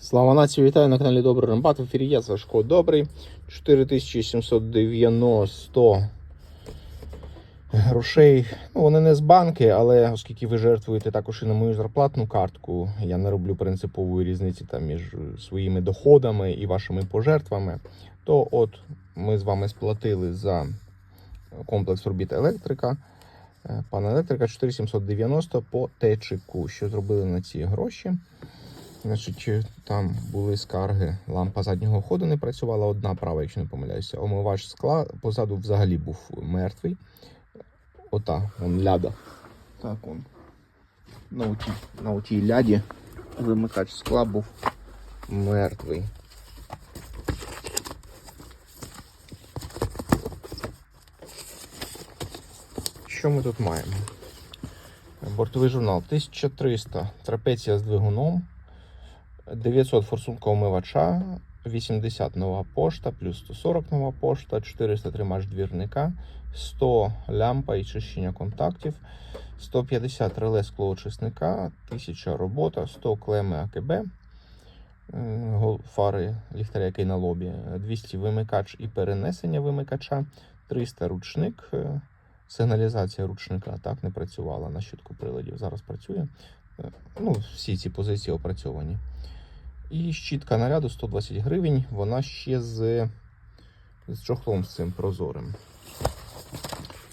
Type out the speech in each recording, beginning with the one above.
Слава нації, вітаю на каналі Добрий Рембат. В ефірі я Сашко Добрий. 4790 грошей. Ну, вони не з банки, але оскільки ви жертвуєте також і на мою зарплатну картку, я не роблю принципової різниці там між своїми доходами і вашими пожертвами, то от ми з вами сплатили за комплекс робіт електрика. Е, Пана електрика 4790 по течику. Що зробили на ці гроші? Значить, чи там були скарги, лампа заднього ходу не працювала, одна права, якщо не помиляюся. Омивач скла позаду взагалі був мертвий. Ота, он ляда. Так он. На отій, на отій ляді вимикач скла був мертвий. Що ми тут маємо? Бортовий журнал 1300 трапеція з двигуном. 900 форсунка омивача, 80 нова пошта, плюс 140 нова пошта, 400 тримач двірника, 100 лямпа і чищення контактів, 150 реле склоочисника, 1000 робота, 100 клеми АКБ, фари ліхтаря, який на лобі, 200 вимикач і перенесення вимикача, 300 ручник, е, сигналізація ручника так не працювала на щитку приладів. Зараз працює. Е, Ну, всі ці позиції опрацьовані. І щітка наряду 120 гривень. Вона ще з, з чохлом з цим прозорим.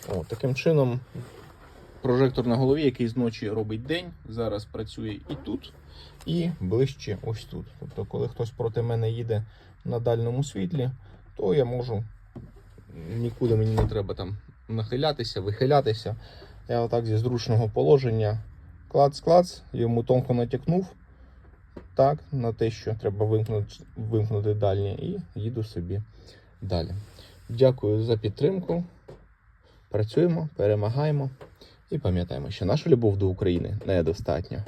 О, таким чином, прожектор на голові, який зночі робить день, зараз працює і тут, і ближче ось тут. Тобто, коли хтось проти мене їде на дальньому світлі, то я можу нікуди мені не треба там нахилятися, вихилятися. Я отак зі зручного положення клац-клац, йому тонко натякнув. Так, на те, що треба вимкнути, вимкнути дальнє, і їду собі далі. Дякую за підтримку. Працюємо, перемагаємо і пам'ятаємо, що наша любов до України недостатня.